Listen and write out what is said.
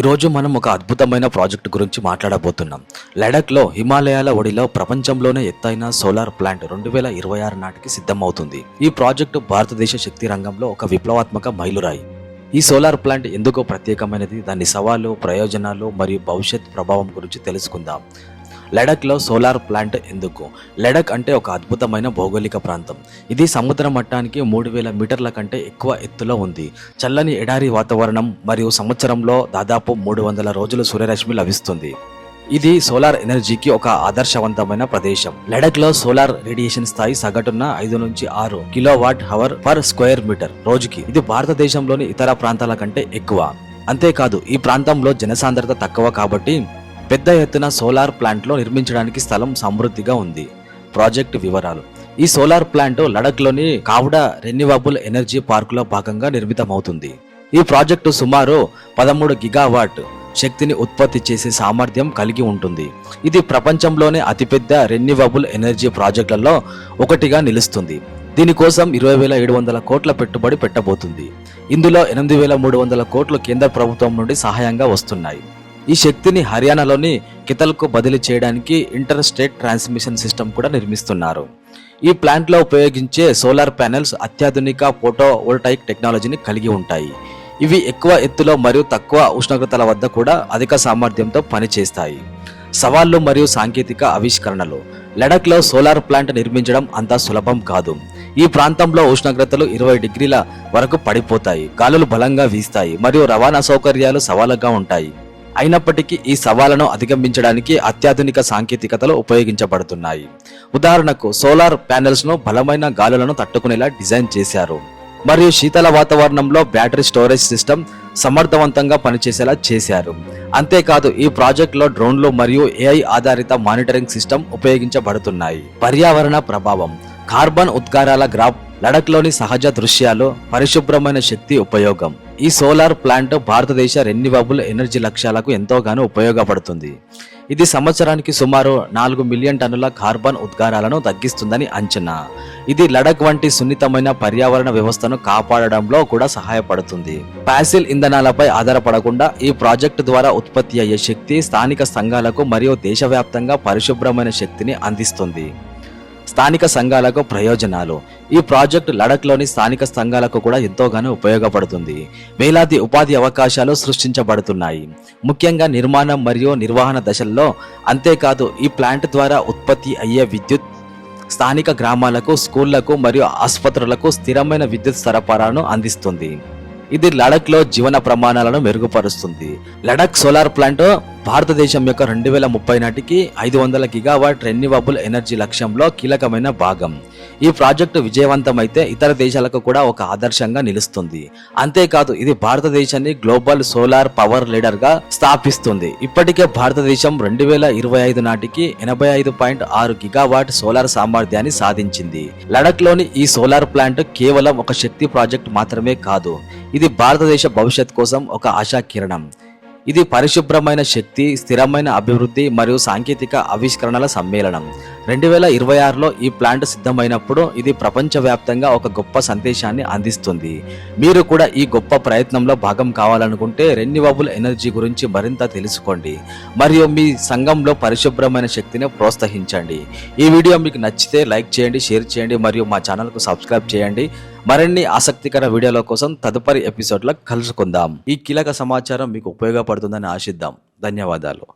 ఈరోజు మనం ఒక అద్భుతమైన ప్రాజెక్ట్ గురించి మాట్లాడబోతున్నాం. లడఖ్లో హిమాలయాల ఒడిలో ప్రపంచంలోనే ఎత్తైన సోలార్ ప్లాంట్ రెండు వేల ఇరవై ఆరు నాటికి సిద్ధమవుతుంది. ఈ ప్రాజెక్టు భారతదేశ శక్తి రంగంలో ఒక విప్లవాత్మక మైలురాయి. ఈ సోలార్ ప్లాంట్ ఎందుకో ప్రత్యేకమైనది దాని సవాలు ప్రయోజనాలు మరియు భవిష్యత్ ప్రభావం గురించి తెలుసుకుందాం. లడఖ్లో సోలార్ ప్లాంట్ ఎందుకు? లడఖ్ అంటే ఒక అద్భుతమైన భౌగోళిక ప్రాంతం. ఇది సముద్ర మట్టానికి మూడు వేల మీటర్ల కంటే ఎక్కువ ఎత్తులో ఉంది. చల్లని ఎడారి వాతావరణం మరియు సంవత్సరంలో దాదాపు మూడు వందల రోజులు సూర్యరశ్మి లభిస్తుంది. ఇది సోలార్ ఎనర్జీకి ఒక ఆదర్శవంతమైన ప్రదేశం. లడఖ్లో సోలార్ రేడియేషన్ స్థాయి సగటున ఐదు నుంచి ఆరు kilowatt hour per square metre రోజుకి. ఇది భారతదేశంలోని ఇతర ప్రాంతాల కంటే ఎక్కువ. అంతేకాదు ఈ ప్రాంతంలో జనసాంద్రత తక్కువ కాబట్టి పెద్ద ఎత్తున సోలార్ ప్లాంట్లో నిర్మించడానికి స్థలం సమృద్ధిగా ఉంది. ప్రాజెక్ట్ వివరాలు. ఈ సోలార్ ప్లాంట్ లడఖ్లోని కావుడ రెన్యూవబుల్ ఎనర్జీ పార్కులో భాగంగా నిర్మితమవుతుంది. ఈ ప్రాజెక్టు సుమారు పదమూడు గిగావాట్ శక్తిని ఉత్పత్తి చేసే సామర్థ్యం కలిగి ఉంటుంది. ఇది ప్రపంచంలోనే అతిపెద్ద రెన్యూవబుల్ ఎనర్జీ ప్రాజెక్టులలో ఒకటిగా నిలుస్తుంది. దీనికోసం ఇరవై వేల ఏడు వందల కోట్ల పెట్టుబడి పెట్టబోతుంది. ఇందులో ఎనిమిది వేల మూడు వందల కోట్లు కేంద్ర ప్రభుత్వం నుండి సహాయంగా వస్తున్నాయి. ఈ శక్తిని హర్యానాలోని కితల్కు బదిలీ చేయడానికి ఇంటర్ స్టేట్ ట్రాన్స్మిషన్ సిస్టమ్ కూడా నిర్మిస్తున్నారు. ఈ ప్లాంట్లో ఉపయోగించే సోలార్ ప్యానెల్స్ అత్యాధునిక ఫోటో వోల్టాయిక్ టెక్నాలజీని కలిగి ఉంటాయి. ఇవి ఎక్కువ ఎత్తులో మరియు తక్కువ ఉష్ణోగ్రతల వద్ద కూడా అధిక సామర్థ్యంతో పనిచేస్తాయి. సవాళ్ళు మరియు సాంకేతిక ఆవిష్కరణలు. లడఖ్లో సోలార్ ప్లాంట్ నిర్మించడం అంత సులభం కాదు. ఈ ప్రాంతంలో ఉష్ణోగ్రతలు ఇరవై డిగ్రీల వరకు పడిపోతాయి. గాలులు బలంగా వీస్తాయి మరియు రవాణా సౌకర్యాలు సవాలుగా ఉంటాయి. అయినప్పటికీ ఈ సవాళ్ళను అధిగమించడానికి అత్యాధునిక సాంకేతికతలు ఉపయోగించబడుతున్నాయి. ఉదాహరణకు సోలార్ ప్యానెల్స్ను బలమైన గాలులను తట్టుకునేలా డిజైన్ చేశారు. మరియు శీతల వాతావరణంలో బ్యాటరీ స్టోరేజ్ సిస్టమ్ సమర్థవంతంగా పనిచేసేలా చేశారు. అంతేకాదు ఈ ప్రాజెక్టులో డ్రోన్లు మరియు ఏఐ ఆధారిత మానిటరింగ్ సిస్టమ్ ఉపయోగించబడుతున్నాయి. పర్యావరణ ప్రభావం కార్బన్ ఉద్గారాల గ్రాఫ్ లడఖ్లోని సహజ దృశ్యాలు పరిశుభ్రమైన శక్తి ఉపయోగం. ఈ సోలార్ ప్లాంట్ భారతదేశ రెన్యూవబుల్ ఎనర్జీ లక్ష్యాలకు ఎంతోగానో ఉపయోగపడుతుంది. ఇది సంవత్సరానికి సుమారు నాలుగు మిలియన్ టన్నుల కార్బన్ ఉద్గారాలను తగ్గిస్తుందని అంచనా. ఇది లడఖ్ వంటి సున్నితమైన పర్యావరణ వ్యవస్థను కాపాడడంలో కూడా సహాయపడుతుంది. ప్యాసిల్ ఇంధనాలపై ఆధారపడకుండా ఈ ప్రాజెక్టు ద్వారా ఉత్పత్తి అయ్యే శక్తి స్థానిక సంఘాలకు మరియు దేశవ్యాప్తంగా పరిశుభ్రమైన శక్తిని అందిస్తుంది. స్థానిక సంఘాలకు ప్రయోజనాలు. ఈ ప్రాజెక్టు లడఖ్లోని స్థానిక సంఘాలకు కూడా ఎంతోగానో ఉపయోగపడుతుంది. వేలాది ఉపాధి అవకాశాలు సృష్టించబడుతున్నాయి. ముఖ్యంగా నిర్మాణం మరియు నిర్వహణ దశల్లో అంతేకాదు ఈ ప్లాంట్ ద్వారా ఉత్పత్తి అయ్యే విద్యుత్ స్థానిక గ్రామాలకు స్కూళ్ళకు మరియు ఆసుపత్రులకు స్థిరమైన విద్యుత్ సరఫరాను అందిస్తుంది. ఇది లడఖ్లో జీవన ప్రమాణాలను మెరుగుపరుస్తుంది. లడఖ్ సోలార్ ప్లాంట్ భారతదేశం యొక్క రెండు వేల ముప్పై నాటికి ఐదు వందల గిగావాట్ రెన్యూవబుల్ ఎనర్జీ లక్ష్యంలో కీలకమైన భాగం. ఈ ప్రాజెక్టు విజయవంతమైతే ఇతర దేశాలకు కూడా ఒక ఆదర్శంగా నిలుస్తుంది. అంతేకాదు ఇది భారతదేశాన్ని గ్లోబల్ సోలార్ పవర్ లీడర్గా స్థాపిస్తుంది. ఇప్పటికే భారతదేశం రెండు వేల ఇరవై ఐదు నాటికి ఎనభై ఐదు పాయింట్ ఆరు గిగావాట్ సోలార్ సామర్థ్యాన్ని సాధించింది. లడక్లోని ఈ సోలార్ ప్లాంట్ కేవలం ఒక శక్తి ప్రాజెక్ట్ మాత్రమే కాదు ఇది భారతదేశ భవిష్యత్ కోసం ఒక ఆశా కిరణం ఇది పరిశుభ్రమైన శక్తి స్థిరమైన అభివృద్ధి మరియు సాంకేతిక ఆవిష్కరణల సమ్మేళనం. రెండు వేల ఇరవై ఆరులో ఈ ప్లాంట్ సిద్ధమైనప్పుడు ఇది ప్రపంచవ్యాప్తంగా ఒక గొప్ప సందేశాన్ని అందిస్తుంది. మీరు కూడా ఈ గొప్ప ప్రయత్నంలో భాగం కావాలనుకుంటే రెన్యువబుల్ ఎనర్జీ గురించి మరింత తెలుసుకోండి. మరియు మీ సంఘంలో పరిశుభ్రమైన శక్తిని ప్రోత్సహించండి. ఈ వీడియో మీకు నచ్చితే లైక్ చేయండి షేర్ చేయండి మరియు మా ఛానల్కు సబ్స్క్రైబ్ చేయండి. మరిన్ని ఆసక్తికర వీడియోల కోసం తదుపరి ఎపిసోడ్లో కలుసుకుందాం. ఈ కీలక సమాచారం మీకు ఉపయోగపడుతుందని ఆశిద్దాం. ధన్యవాదాలు.